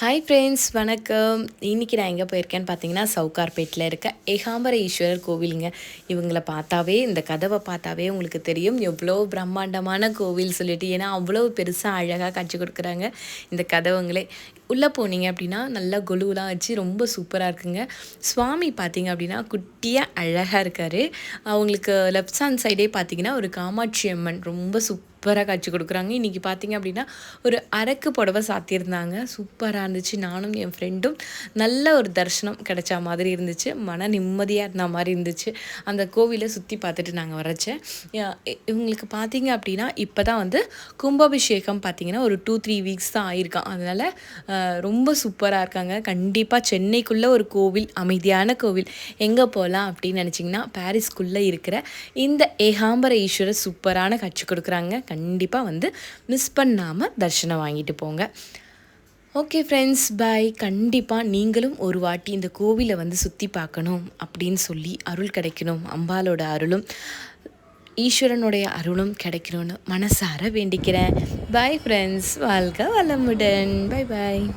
Hi friends வணக்கம். இன்றைக்கி நான் எங்கே போயிருக்கேன்னு பார்த்தீங்கன்னா சவுகார்பேட்டில் இருக்க ஏகாம்பர ஈஸ்வரர் கோவிலுங்க. இவங்கள பார்த்தாவே இந்த கதவை பார்த்தாவே உங்களுக்கு தெரியும். எவ்வளோ பிரம்மாண்டமான கோவில் சொல்லிட்டு ஏன்னா அவ்வளோ பெருசாக அழகாக காட்சி கொடுக்குறாங்க இந்த கதவுங்களே. உள்ளே போனீங்க அப்படின்னா நல்லா கொலுவெலாம் வச்சு ரொம்ப சூப்பராக இருக்குங்க. சுவாமி பார்த்தீங்க அப்படின்னா குட்டியாக அழகாக இருக்கார். அவங்களுக்கு லெஃப்ட் ஹேண்ட் சைடே பார்த்தீங்கன்னா ஒரு காமாட்சி அம்மன் ரொம்ப சூப்பராக காட்சி கொடுக்குறாங்க. இன்றைக்கி பார்த்தீங்க அப்படின்னா ஒரு அரக்கு புடவை சாத்தியிருந்தாங்க. சூப்பராக இருந்துச்சு. நானும் என் ஃப்ரெண்டும் நல்ல ஒரு தரிசனம் கிடைச்ச மாதிரி இருந்துச்சு. மன நிம்மதியாக இருந்த மாதிரி இருந்துச்சு. அந்த கோவிலை சுற்றி பார்த்துட்டு நாங்கள் வரச்சேன் இவங்களுக்கு பார்த்தீங்க அப்படின்னா இப்போ தான் வந்து கும்பாபிஷேகம் பார்த்தீங்கன்னா ஒரு டூ த்ரீ வீக்ஸ் தான் ஆயிருக்கான். அதனால் ரொம்ப சூப்பராக இருக்காங்க. கண்டிப்பாக சென்னைக்குள்ளே ஒரு கோவில் அமைதியான கோவில். எங்கே போகலாம் அப்படின்னு நினச்சிங்கன்னா பாரிஸ்க்குள்ளே இருக்கிற இந்த ஏகாம்பர ஈஸ்வரர் சூப்பரான காட்சி கொடுக்குறாங்க. கண்டிப்பாக வந்து மிஸ் பண்ணாமல் தரிசனம் வாங்கிட்டு போங்க. ஓகே ஃப்ரெண்ட்ஸ் பாய் கண்டிப்பாக நீங்களும் ஒரு வாட்டி இந்த கோவிலை வந்து சுற்றி பார்க்கணும் அப்படின்னு சொல்லி அருள் கிடைக்கணும். அம்பாலோட அருளும். ஈஸ்வரனுடைய அருளும் கிடைக்கணும்னு மனசார வேண்டிக்கிறேன். பாய் ஃப்ரெண்ட்ஸ் வாழ்க வளமுடன். Bye bye